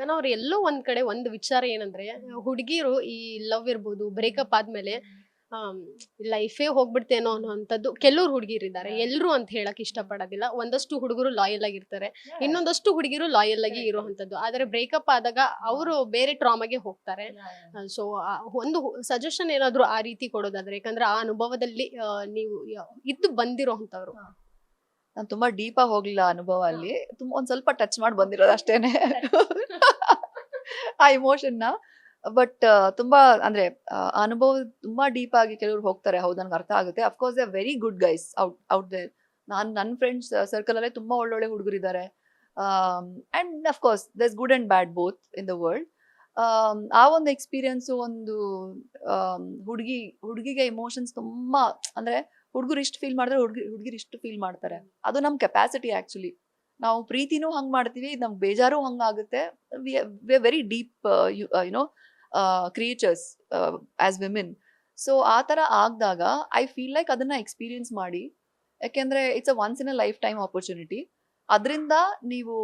ಈಗ ನಾವು ಎಲ್ಲೋ ಒಂದ್ ಕಡೆ ಒಂದು ವಿಚಾರ ಏನಂದ್ರೆ ಹುಡುಗಿರು ಈ ಲವ್ ಇರ್ಬೋದು ಬ್ರೇಕಪ್ ಆದ್ಮೇಲೆ ಲೈಫೇ ಹೋಗ್ಬಿಡ್ತೇನೋ ಅನ್ನೋಂಥದ್ದು ಕೆಲವ್ರು ಹುಡುಗಿರಿದ್ದಾರೆ ಎಲ್ರು ಅಂತ ಹೇಳಕ್ ಇಷ್ಟಪಡೋದಿಲ್ಲ. ಒಂದಷ್ಟು ಹುಡುಗರು ಲಾಯಲ್ ಆಗಿರ್ತಾರೆ. ಇನ್ನೊಂದಷ್ಟು ಹುಡುಗಿರು ಲಾಯಲ್ ಆಗಿ ಇರುವಂತದ್ದು ಆದ್ರೆ ಬ್ರೇಕಪ್ ಆದಾಗ ಅವರು ಬೇರೆ ಟ್ರಾಮಾಗೆ ಹೋಗ್ತಾರೆ. ಸೊ ಒಂದು ಸಜೆಷನ್ ಏನಾದ್ರು ಆ ರೀತಿ ಕೊಡೋದಾದ್ರೆ ಯಾಕಂದ್ರೆ ಆ ಅನುಭವದಲ್ಲಿ ನೀವು ಇದ್ದು ಬಂದಿರೋಂಥವ್ರು ನಾನು ತುಂಬಾ ಡೀಪ್ ಆಗಿ ಹೋಗ್ಲಿಲ್ಲ ಅನುಭವ ಅಲ್ಲಿ. ತುಂಬಾ ಒಂದ್ ಸ್ವಲ್ಪ ಟಚ್ ಮಾಡಿ ಬಂದಿರೋದು ಅಷ್ಟೇನೆ. ಆ ಇಮೋಷನ್ನ ಬಟ್ ತುಂಬಾ, ಅಂದ್ರೆ ಅನುಭವ ತುಂಬಾ ಡೀಪ್ ಆಗಿ ಕೆಲವ್ರು ಹೋಗ್ತಾರೆ, ಹೌದು ನನ್ಗೆ ಅರ್ಥ ಆಗುತ್ತೆ. Of course they very good guys out out there ನಾನು ನನ್ನ ಫ್ರೆಂಡ್ಸ್ ಸರ್ಕಲ್ ಅಲ್ಲೇ ತುಂಬಾ ಒಳ್ಳೊಳ್ಳೆ ಹುಡುಗರಿದ್ದಾರೆ. And of course there's good and bad both in the world ಆ ಒಂದು ಎಕ್ಸ್ಪೀರಿಯನ್ಸು ಒಂದು ಹುಡುಗಿ, ಹುಡುಗಿಗೆ ಇಮೋಷನ್ಸ್ ತುಂಬಾ, ಅಂದ್ರೆ, ಹುಡುಗರು ಇಷ್ಟು ಫೀಲ್ ಮಾಡಿದ್ರೆ ಹುಡುಗಿ, ಹುಡುಗಿರು ಇಷ್ಟು ಫೀಲ್ ಮಾಡ್ತಾರೆ. ಅದು ನಮ್ಮ ಕೆಪಾಸಿಟಿ ಆಕ್ಚುಲಿ ನಾವು ಪ್ರೀತಿನೂ ಹಂಗ್ ಮಾಡ್ತೀವಿ ನಮ್ಗೆ ಬೇಜಾರು ಹಂಗಾಗುತ್ತೆ very deep you know creatures as women so ಆ ಥರ ಆಗ್ದಾಗ ಐ ಫೀಲ್ ಲೈಕ್ ಅದನ್ನ ಎಕ್ಸ್ಪೀರಿಯನ್ಸ್ ಮಾಡಿ, ಯಾಕೆಂದ್ರೆ it's a once in a lifetime opportunity ಅದರಿಂದ ನೀವು,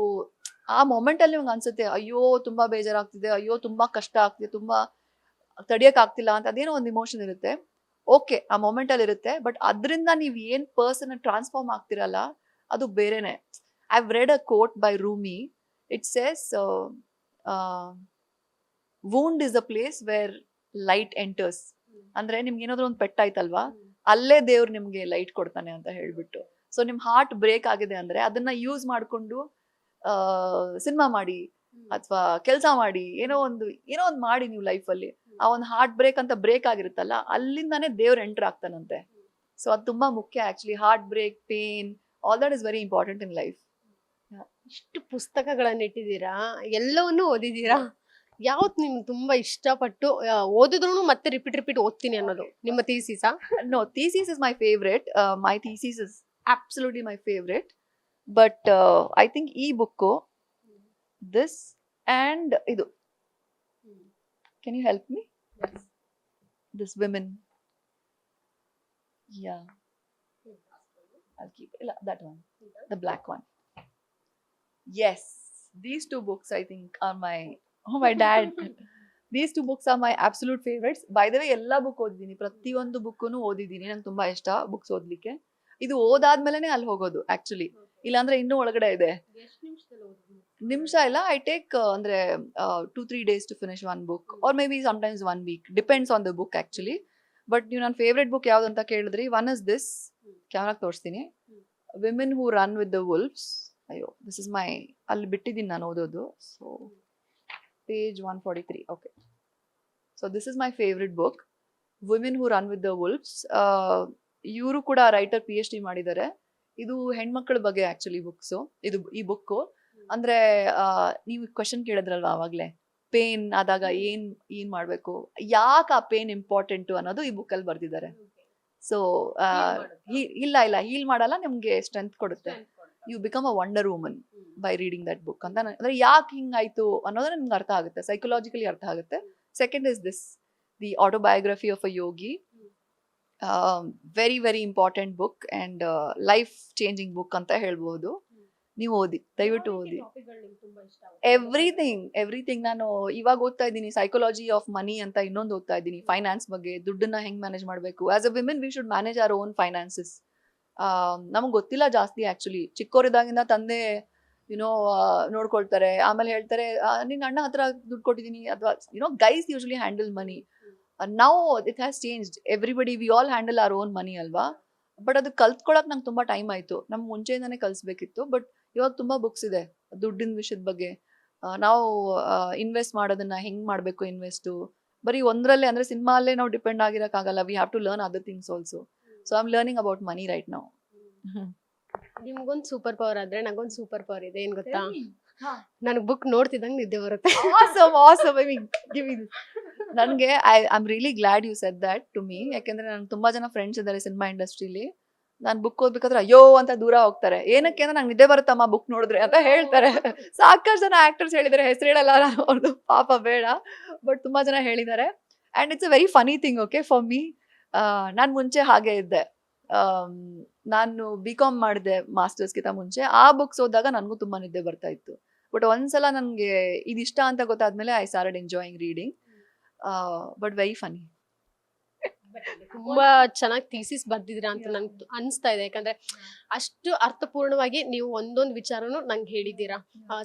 ಆ ಮೊಮೆಂಟಲ್ಲಿ ನಿಮ್ಗೆ ಅನ್ಸುತ್ತೆ, ಅಯ್ಯೋ, ತುಂಬಾ ಬೇಜಾರಾಗ್ತಿದೆ, ಅಯ್ಯೋ, ತುಂಬಾ ಕಷ್ಟ ಆಗ್ತಿದೆ, ತುಂಬಾ ತಡಿಯೋಕ್ಕಾಗ್ತಿಲ್ಲ ಅಂತ ಅದೇನೋ ಒಂದು ಇಮೋಷನ್ ಇರುತ್ತೆ. ಓಕೆ ಆ ಮೊಮೆಂಟಲ್ಲಿ ಇರುತ್ತೆ ಬಟ್ ಅದರಿಂದ ನೀವು ಏನು ಪರ್ಸನ್ ಟ್ರಾನ್ಸ್ಫಾರ್ಮ್ ಆಗ್ತಿರಲ್ಲ, ಅದು ಬೇರೆನೆ. I read a quote by Rumi uh, uh, wound is a place where light enters ಅಂದ್ರೆ ನಿಮ್ಗೆ ಏನಾದ್ರು ಒಂದು ಪೆಟ್ಟಾಯ್ತಲ್ವಾ ಅಲ್ಲೇ ದೇವ್ರು ನಿಮ್ಗೆ ಲೈಟ್ ಕೊಡ್ತಾನೆ ಅಂತ ಹೇಳ್ಬಿಟ್ಟು. ಸೊ ನಿಮ್ ಹಾರ್ಟ್ ಬ್ರೇಕ್ ಆಗಿದೆ ಅಂದ್ರೆ ಅದನ್ನ ಯೂಸ್ ಮಾಡ್ಕೊಂಡು ಸಿನಿಮಾ ಮಾಡಿ ಅಥವಾ ಕೆಲಸ ಮಾಡಿ ಏನೋ ಒಂದು ಏನೋ ಒಂದು ಮಾಡಿ ನೀವು ಲೈಫಲ್ಲಿ ಆ ಒಂದು ಹಾರ್ಟ್ ಬ್ರೇಕ್ ಅಂತ ಬ್ರೇಕ್ ಆಗಿರುತ್ತಲ್ಲ ಅಲ್ಲಿಂದಾನೇ ದೇವ್ರು ಎಂಟರ್ ಆಗ್ತಾನಂತೆ. ಸೊ ಅದು ತುಂಬಾ ಮುಖ್ಯ actually heartbreak pain all that is very important in life ಇಷ್ಟು ಪುಸ್ತಕಗಳನ್ನ ಇಟ್ಟಿದ್ದೀರಾ? ಎಲ್ಲವನ್ನು ಓದಿದ್ದೀರಾ? ಯಾವತ್ತು ನಿಮ್ಗೆ ತುಂಬ ಇಷ್ಟಪಟ್ಟು ಓದಿದ್ರು ಮತ್ತೆ ರಿಪೀಟ್ ರಿಪೀಟ್ ಓದ್ತೀನಿ ಅನ್ನೋದು. ನಿಮ್ಮ ಥೀಸಿಸಾ no thesis is my favourite my thesis is absolutely my favourite but I think ಈ ಬುಕ್ಕು ದಿಸ್ ಆ್ಯಂಡ್ ಇದು. Can you help me this women ಯಾ ಇಲ್ಲ that one the black one yes. These two books i think are my oh my dad. These two books are my absolute favourites by the way ಎಲ್ಲ book ಓದಿದ್ದೀನಿ. ಪ್ರತಿಯೊಂದು book ಓದಿದ್ದೀನಿ. ನಂಗೆ ತುಂಬಾ ಇಷ್ಟ books ಓದ್ಲಿಕ್ಕೆ. ಇದು ಓದಾದ್ಮೇಲೆ ಅಲ್ಲಿ ಹೋಗೋದು ಆಕ್ಚುಲಿ ಇಲ್ಲಾಂದ್ರೆ ಇನ್ನೂ ಒಳಗಡೆ ಇದೆ. ನಿಮಿಷ ಇಲ್ಲ ಐ ಟೇಕ್ ಅಂದ್ರೆ two three days to finish one book or maybe sometimes one week depends on the book actually but ನೀವು ನನ್ನ ಫೇವ್ರೆಟ್ ಬುಕ್ ಯಾವ್ದು ಅಂತ ಕೇಳಿದ್ರಿ? ಒನ್ ಇಸ್ ದಿಸ್ ಕ್ಯಾಮ್ರಾಗ್ ತೋರಿಸ್ತೀನಿ. Women who run with the wolves ಅಯ್ಯೋ this is my ಅಲ್ಲಿ ಬಿಟ್ಟಿದ್ದೀನಿ ನಾನು ಓದೋದು. So page one forty three okay so this is my favourite book women who run with the wolves ಇವರು ಕೂಡ ರೈಟರ್ ಪಿ ಎಚ್ ಡಿ ಮಾಡಿದ್ದಾರೆ. ಇದು ಹೆಣ್ಮಕ್ಳ ಬಗ್ಗೆ ಆ್ಯಕ್ಚುಲಿ ಬುಕ್ಸು ಇದು ಈ ಬುಕ್ಕು ಅಂದ್ರೆ ನೀವು ಕ್ವಶನ್ ಕೇಳಿದ್ರಲ್ವಾ ಆವಾಗಲೇ ಪೇನ್ ಆದಾಗ ಏನು ಏನು ಮಾಡಬೇಕು? ಯಾಕೆ ಆ ಪೇನ್ ಇಂಪಾರ್ಟೆಂಟು ಅನ್ನೋದು ಈ ಬುಕ್ ಅಲ್ಲಿ ಬರ್ದಿದ್ದಾರೆ. ಸೊ ಇಲ್ಲ ಇಲ್ಲ ಹೀಲ್ ಮಾಡಲ್ಲ ನಿಮಗೆ ಸ್ಟ್ರೆಂತ್ ಕೊಡುತ್ತೆ. You become a wonder woman by reading that book ಅಂತ ಅಂದ್ರೆ ಯಾಕೆ ಹಿಂಗಾಯ್ತು ಅನ್ನೋದ್ರ ನಿಮ್ಗೆ ಅರ್ಥ ಆಗುತ್ತೆ. ಸೈಕಲಾಜಿಕಲಿ ಅರ್ಥ ಆಗುತ್ತೆ. Second is this the autobiography of a yogi very very important book and life changing book ಅಂತ ಹೇಳ್ಬೋದು. ನೀವು ಓದಿ ದಯವಿಟ್ಟು ಓದಿ. ಎವ್ರಿಥಿಂಗ್ ಎವ್ರಿಥಿಂಗ್ ನಾನು ಇವಾಗ ಓದ್ತಾ ಇದ್ದೀನಿ. ಸೈಕಾಲಜಿ ಆಫ್ ಮನಿ ಅಂತ ಇನ್ನೊಂದು ಓದ್ತಾ ಇದ್ದೀನಿ. ಫೈನಾನ್ಸ್ ಬಗ್ಗೆ ದುಡ್ಡನ್ನ ಹೆಂಗ್ ಮ್ಯಾನೇಜ್ ಮಾಡಬೇಕು? As a women we should manage our own finances ನಮಗೆ ಗೊತ್ತಿಲ್ಲ ಜಾಸ್ತಿ ಆಕ್ಚುಲಿ ಚಿಕ್ಕವರಿದ್ದಾಗಿಂದ ತಂದೆ ಯುನೋ ನೋಡ್ಕೊಳ್ತಾರೆ. ಆಮೇಲೆ ಹೇಳ್ತಾರೆ ನಿನ್ನ ಅಣ್ಣ ಹತ್ರ ದುಡ್ಡು ಕೊಟ್ಟಿದ್ದೀನಿ ಅಥವಾ you know guys usually handle money ನಾವು it has changed everybody we all handle our own money ಅಲ್ವಾ? ಬಟ್ ಅದು ಕಲ್ತ್ಕೊಳಕ್ ನಂಗೆ ತುಂಬಾ ಟೈಮ್ ಆಯ್ತು. ನಮ್ಮ ಮುಂಚೆಯಿಂದಾನೇ ಕಲಿಸ್ಬೇಕಿತ್ತು. ಬಟ್ ಇವಾಗ ತುಂಬಾ ಬುಕ್ಸ್ ಇದೆ. ದುಡ್ಡಿನ ವಿಷಯದ ಬಗ್ಗೆ. ನಾವು ಇನ್ವೆಸ್ಟ್ ಮಾಡೋದನ್ನ ಹೆಂಗ್ ಮಾಡ್ಬೇಕು ಇನ್ವೆಸ್ಟ್ ಬರೀ ಒಂದ್ರಲ್ಲೇ ಅಂದ್ರೆ ಸಿನಿಮಾ ಅಲ್ಲೇ ನಾವು depend ಆಗಿರಕ್ಕಾಗಲ್ಲ. We have to learn other things also so I am learning about money right ನಾವು ನಿಮ್ಗೊಂದು ಸೂಪರ್ ಪವರ್ ಆದ್ರೆ ನಂಗೊಂದ್ ಸೂಪರ್ ಪವರ್ ಇದೆ ಏನ್ ಗೊತ್ತಾ? ನನಗ್ ಬುಕ್ ನೋಡ್ತಿದ್ದಂಗೆ ನಿದ್ದೆ ಬರುತ್ತೆ. Awesome awesome. I mean give ಇದು ನನಗೆ I am really glad you said that to me ಯಾಕೆಂದ್ರೆ ನನ್ಗೆ ತುಂಬಾ ಜನ ಫ್ರೆಂಡ್ಸ್ ಇದ್ದಾರೆ ಸಿನಿಮಾ ಇಂಡಸ್ಟ್ರಿಲಿ ನಾನು ಬುಕ್ ಓದ್ಬೇಕಾದ್ರೆ ಅಯ್ಯೋ ಅಂತ ದೂರ ಹೋಗ್ತಾರೆ. ಏನಕ್ಕೆ ಅಂದ್ರೆ ನಂಗೆ ನಿದ್ದೆ ಬರುತ್ತಮ್ಮ ಬುಕ್ ನೋಡಿದ್ರೆ ಅಂತ ಹೇಳ್ತಾರೆ. ಸಾಕಷ್ಟು ಜನ ಆಕ್ಟರ್ಸ್ ಹೇಳಿದ್ದಾರೆ. ಹೆಸರು ಹೇಳಲ್ಲ ನಾನು ಅವ್ರದ್ದು ಪಾಪ ಬೇಡ. ಬಟ್ ತುಂಬಾ ಜನ ಹೇಳಿದ್ದಾರೆ. And it's a very funny thing okay for me ನಾನು ಮುಂಚೆ ಹಾಗೆ ಇದ್ದೆ. ನಾನು ಬಿ ಕಾಮ್ ಮಾಡಿದೆ ಮಾಸ್ಟರ್ಸ್ಗಿಂತ ಮುಂಚೆ. ಆ ಬುಕ್ಸ್ ಓದಿದಾಗ ನನಗೂ ತುಂಬ ನಿದ್ದೆ ಬರ್ತಾ ಇತ್ತು. ಬಟ್ ಒಂದ್ಸಲ ನನಗೆ ಇದಿಷ್ಟ ಅಂತ ಗೊತ್ತಾದ್ಮೇಲೆ I started enjoying reading but very funny ತುಂಬಾ ಚೆನ್ನಾಗಿ ಥೀಸಿಸ್ ಬರ್ದಿದ್ರ ಅಂತ ನಂಗೆ ಅನಿಸ್ತಾ ಇದೆ. ಯಾಕಂದ್ರೆ ಅಷ್ಟು ಅರ್ಥಪೂರ್ಣವಾಗಿ ನೀವು ಒಂದೊಂದು ವಿಚಾರನು ನಂಗೆ ಹೇಳಿದ್ದೀರಾ.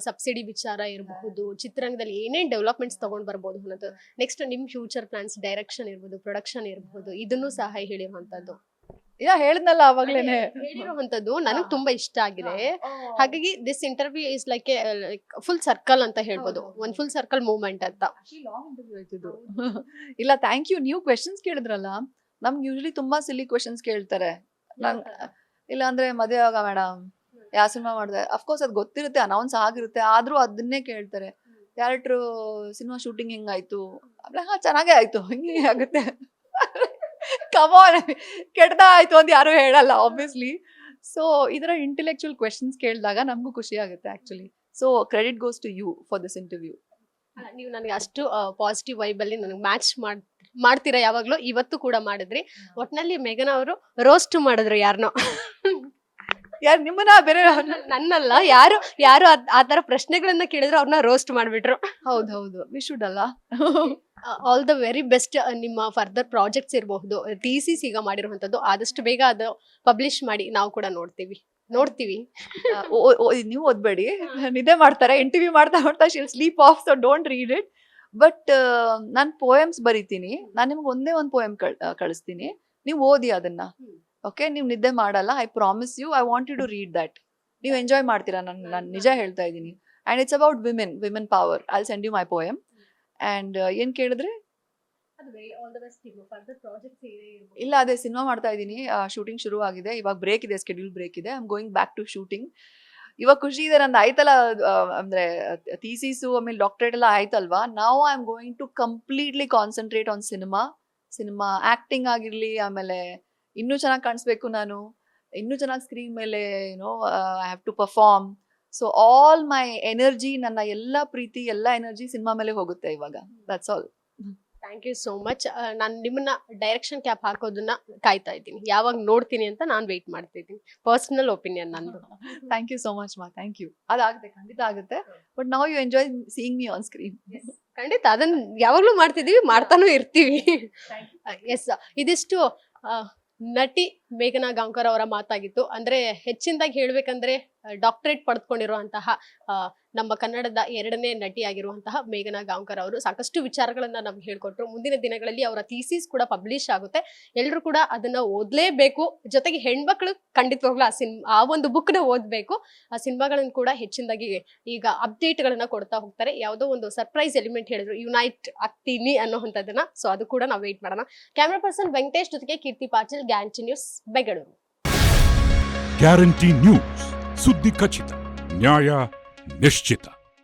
ಸಬ್ಸಿಡಿ ವಿಚಾರ ಇರಬಹುದು ಚಿತ್ರರಂಗದಲ್ಲಿ ಏನೇನ್ ಡೆವಲಪ್ಮೆಂಟ್ಸ್ ತಗೊಂಡ್ ಬರ್ಬೋದು ಅನ್ನೋದು. ನೆಕ್ಸ್ಟ್ ನಿಮ್ ಫ್ಯೂಚರ್ ಪ್ಲಾನ್ಸ್ ಡೈರೆಕ್ಷನ್ ಇರ್ಬೋದು ಪ್ರೊಡಕ್ಷನ್ ಇರಬಹುದು ಇದನ್ನು ಸಹ ಹೇಳಿರುವಂತದ್ದು ಇಲ್ಲ ಹೇಳಿದ್ನಲ್ಲ ಅವಾಗ್ಲೇನೆ ಹೇಳಿರುವಂತದ್ದು ನನಗೆ ತುಂಬಾ ಇಷ್ಟ ಆಗಿದೆ. ಹಾಗಾಗಿ this interview is like full circle ಅಂತ ಹೇಳ್ಬೋದು. ಒಂದ್ ಫುಲ್ ಸರ್ಕಲ್ ಮೂವ್ಮೆಂಟ್ ಅಂತ. ಇಲ್ಲ ಥ್ಯಾಂಕ್ ಯು ನೀವು ಕ್ವೆಶನ್ಸ್ ಕೇಳಿದ್ರಲ್ಲ ನಮ್ಗೆ ಯೂಶಲಿ ತುಂಬಾ ಸಿಲಿ ಕ್ವೆಶನ್ಸ್ ಕೇಳ್ತಾರೆ. ಇಲ್ಲ ಅಂದ್ರೆ ಮದುವೆ ಆಗ ಮೇಡಮ್ ಯಾವ ಸಿನಿಮಾ ಮಾಡಿದೆ? ಅಫ್ಕೋರ್ಸ್ ಅದು ಗೊತ್ತಿರುತ್ತೆ ಅನೌನ್ಸ್ ಆಗಿರುತ್ತೆ ಆದ್ರೂ ಅದನ್ನೇ ಕೇಳ್ತಾರೆ. ಕ್ಯಾರೆಕ್ಟ್ರು ಸಿನಿಮಾ ಶೂಟಿಂಗ್ ಹೆಂಗಾಯ್ತು ಆಮೇಲೆ ಹಾ ಚೆನ್ನಾಗೇ ಆಯ್ತು ಹಿಂಗೆ ಆಗುತ್ತೆ. ಕಮಾನ್ ಕೆಟ್ಟದ ಆಯ್ತು ಅಂತ ಯಾರು ಹೇಳಲ್ಲ ಆಬ್ವಿಯಸ್ಲಿ ಸೊ ಇದರ ಇಂಟೆಲೆಕ್ಚುಯಲ್ ಕ್ವೆಶನ್ಸ್ ಕೇಳಿದಾಗ ನಮಗೂ ಖುಷಿ ಆಗುತ್ತೆ actually so credit goes to you for this interview ನೀವು ನನಗೆ ಅಷ್ಟು ಪಾಸಿಟಿವ್ ವೈಬ್ ಅಲ್ಲಿ ನನಗೆ ಮ್ಯಾಚ್ ಮಾಡ್ ಮಾಡ್ತೀರಾ ಯಾವಾಗ್ಲೂ? ಇವತ್ತು ಕೂಡ ಮಾಡಿದ್ರಿ. ಒಟ್ನಲ್ಲಿ ಮೇಘನ ಅವರು ರೋಸ್ಟ್ ಮಾಡಿದ್ರು ಯಾರನ್ನೋ ಯಾರು ನಿಮ್ಮನ್ನ ಬೇರೆ ನನ್ನಲ್ಲ ಯಾರು ಯಾರು ಆ ತರ ಪ್ರಶ್ನೆಗಳನ್ನ ಕೇಳಿದ್ರು ಅವ್ರನ್ನ ರೋಸ್ಟ್ ಮಾಡ್ಬಿಟ್ರು. ಹೌದು ಹೌದು. ವಿ ಶುಡ್ ಅಲ್ಲ. ಆಲ್ ದ ವೆರಿ ಬೆಸ್ಟ್ ನಿಮ್ಮ ಫರ್ದರ್ ಪ್ರಾಜೆಕ್ಟ್ಸ್ ಇರಬಹುದು. ಥೀಸಿಸ್ ಈಗ ಮಾಡಿರುವಂತದ್ದು ಆದಷ್ಟು ಬೇಗ ಅದು ಪಬ್ಲಿಷ್ ಮಾಡಿ ನಾವು ಕೂಡ ನೋಡ್ತೀವಿ. ನೋಡ್ತೀವಿ. ನೀವು ಓದ್ಬೇಡಿ. ನಿದ್ದೆ ಮಾಡ್ತಾರೆ ಇಂಟರ್ವ್ಯೂ ಮಾಡ್ತಾ ಮಾಡ್ತಾ shall sleep off so don't read it but ನಾನು ಪೋಯಮ್ಸ್ ಬರಿತೀನಿ. ನಾನು ನಿಮ್ಗೆ ಒಂದೇ ಒಂದು ಪೋಯಮ್ ಕಳಿಸ್ತೀನಿ. ನೀವು ಓದಿ ಅದನ್ನ. ಓಕೆ ನೀವು ನಿದ್ದೆ ಮಾಡಲ್ಲ. I promise you I want you to read that ನೀವು ಎಂಜಾಯ್ ಮಾಡ್ತೀರಾ? ನಾನು ನಾನು ನಿಜ ಹೇಳ್ತಾ ಇದ್ದೀನಿ. And it's about women women power I send you my poem and ಏನು ಕೇಳಿದ್ರೆ? ಇಲ್ಲ ಅದೇ ಸಿನಿಮಾ ಮಾಡ್ತಾ ಇದ್ದೀನಿ. ಶೂಟಿಂಗ್ ಶುರು ಆಗಿದೆ. ಇವಾಗ ಬ್ರೇಕ್ ಇದೆ ಸ್ಕೆಡ್ಯೂಲ್ ಬ್ರೇಕ್ ಇದೆ. I am going back to shooting ಇವಾಗ ಖುಷಿ ಇದೆ ನಂದು ಆಯ್ತಲ್ಲ ಅಂದ್ರೆ ಥೀಸಿಸು ಆಮೇಲೆ ಡಾಕ್ಟ್ರೇಟ್ ಎಲ್ಲ ಆಯ್ತಲ್ವಾ? ನಾವು I am going to completely concentrate on cinema cinema acting ಆಗಿರ್ಲಿ ಆಮೇಲೆ ಇನ್ನೂ ಚೆನ್ನಾಗಿ ಕಾಣಿಸ್ಬೇಕು ನಾನು. ಇನ್ನೂ ಚೆನ್ನಾಗಿ ಸ್ಕ್ರೀನ್ ಮೇಲೆ you know I have to perform so all my energy ನನ್ನ ಎಲ್ಲ ಪ್ರೀತಿ ಎಲ್ಲ ಎನರ್ಜಿ ಸಿನಿಮಾ ಮೇಲೆ ಹೋಗುತ್ತೆ ಇವಾಗ. That's all thank you so much ನಾನು ನಿಮ್ಮನ್ನ ಡೈರೆಕ್ಷನ್ ಕ್ಯಾಪ್ ಹಾಕೋದನ್ನ ಕಾಯ್ತಾ ಇದ್ದೀನಿ. ಯಾವಾಗ ನೋಡ್ತೀನಿ ಅಂತ ನಾನು ವೆಯ್ಟ್ ಮಾಡ್ತಾ ಇದ್ದೀನಿ. ಪರ್ಸನಲ್ ಒಪಿನಿಯನ್ ನಂದು. ಥ್ಯಾಂಕ್ ಯು ಸೋ ಮಚ್ ಮಾ ಥ್ಯಾಂಕ್ ಯು ಅದಾಗುತ್ತೆ ಖಂಡಿತ ಆಗುತ್ತೆ. ಬಟ್ ನಾವು you enjoy seeing me on screen ಖಂಡಿತ. ಅದನ್ನ ಯಾವಾಗಲೂ ಮಾಡ್ತಿದ್ದೀವಿ ಮಾಡ್ತಾನೂ ಇರ್ತೀವಿ. ಎಸ್ ಇದಿಷ್ಟು ನಟಿ ಮೇಘನಾ ಗಾಂಕರ್ ಅವರ ಮಾತಾಗಿತ್ತು. ಅಂದ್ರೆ ಹೆಚ್ಚಿನದಾಗಿ ಹೇಳ್ಬೇಕಂದ್ರೆ ಡಾಕ್ಟರೇಟ್ ಪಡೆದುಕೊಂಡಿರುವಂತಹ ನಮ್ಮ ಕನ್ನಡದ ಎರಡನೇ ನಟಿ ಆಗಿರುವಂತಹ ಮೇಘನಾ ಗಾಂಕರ್ ಅವರು ಸಾಕಷ್ಟು ವಿಚಾರಗಳನ್ನ ನಮ್ಗೆ ಹೇಳ್ಕೊಟ್ರು. ಮುಂದಿನ ದಿನಗಳಲ್ಲಿ ಅವರ ಥೀಸಿಸ್ ಕೂಡ ಪಬ್ಲಿಷ್ ಆಗುತ್ತೆ. ಎಲ್ಲರೂ ಕೂಡ ಅದನ್ನ ಓದ್ಲೇಬೇಕು. ಜೊತೆಗೆ ಹೆಣ್ಮಕ್ಳು ಖಂಡಿತವಾಗ್ಲೂ ಆ ಸಿನ್, ಆ ಒಂದು ಬುಕ್ನ ಓದ್ಬೇಕು. ಆ ಸಿನಿಮಾಗಳನ್ನು ಕೂಡ ಹೆಚ್ಚಿನದಾಗಿ ಈಗ ಅಪ್ಡೇಟ್ ಗಳನ್ನ ಕೊಡ್ತಾ ಹೋಗ್ತಾರೆ. ಯಾವುದೋ ಒಂದು ಸರ್ಪ್ರೈಸ್ ಎಲಿಮೆಂಟ್ ಹೇಳಿದ್ರು, ಯುನೈಟ್ ಆಗ್ತೀನಿ ಅನ್ನೋಂಥದ್ದನ್ನ. ಸೊ, ಅದು ಕೂಡ ನಾವು ವೇಟ್ ಮಾಡೋಣ. ಕ್ಯಾಮ್ರಾ ಪರ್ಸನ್ ವೆಂಕಟೇಶ್ ಜೊತೆಗೆ ಕೀರ್ತಿ ಪಾಟೀಲ್ ಗ್ಯಾಂಚಿ ನ್ಯೂಸ್. ಬೆಂಗಳೂರು. ಗ್ಯಾರಂಟಿ ನ್ಯೂಸ್ ಸುದ್ದಿ ಖಚಿತ ನ್ಯಾಯ ನಿಶ್ಚಿತ.